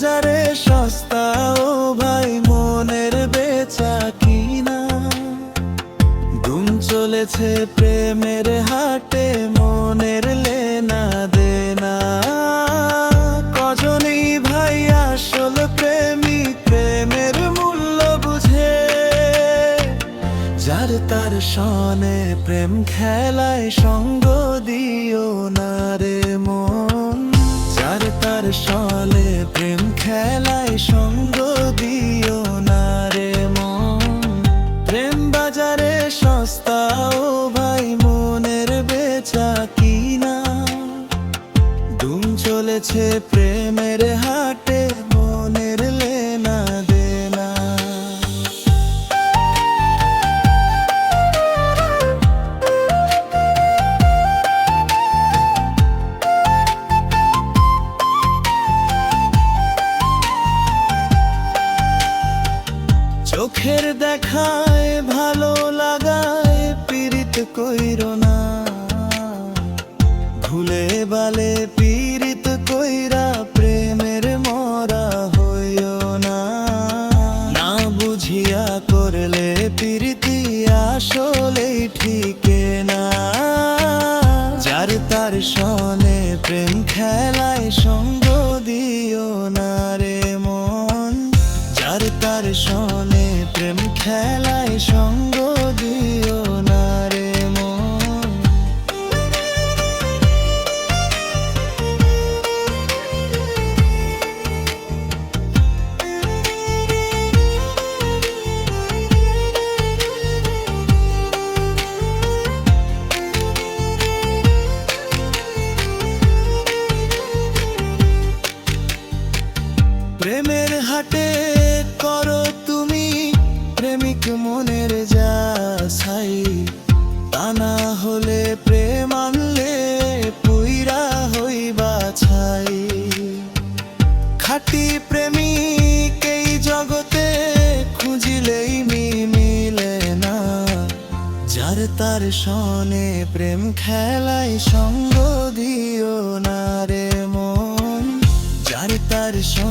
বাজারে সস্তা ও ভাই, মনের বেচা কিনা। ধুম চলেছে প্রেমের হাটে, মনের লেনা দেনা। কজনই ভাই আসল প্রেমিক প্রেমের মূল্য বুঝে। যার তার সনে প্রেম খেলায় সঙ্গ দিও না রে। তার সলে প্রেম খেলায় সঙ্গ দিও না রে মন। প্রেম বাজারে সস্তা ও ভাই, মনের বেচা কিনা। দুম চলেছে প্রেমের হাটে চোখের দেখায়, ভালো লাগায়, পীড়িত কইর না। ভুলে বালে পীড়িত কইরা, প্রেমের মরা হইও না। না বুঝিয়া করলে প্রীতি আসলেই ঠিক না। যার তার সনে প্রেম খেলায় সঙ্গ দিও না রে মন। যার তার সনে প্রেম খেলায় সঙ্গ দিও না রে মন। প্রেমের হাটে হলে প্রেম আনলে পুইরা হইবা ছাই। খাটি প্রেমিক এই জগতে খুঁজিলেই মি মিলে না। যার তার সনে প্রেম খেলায় সঙ্গ দিও না রে মন, যার তার সনে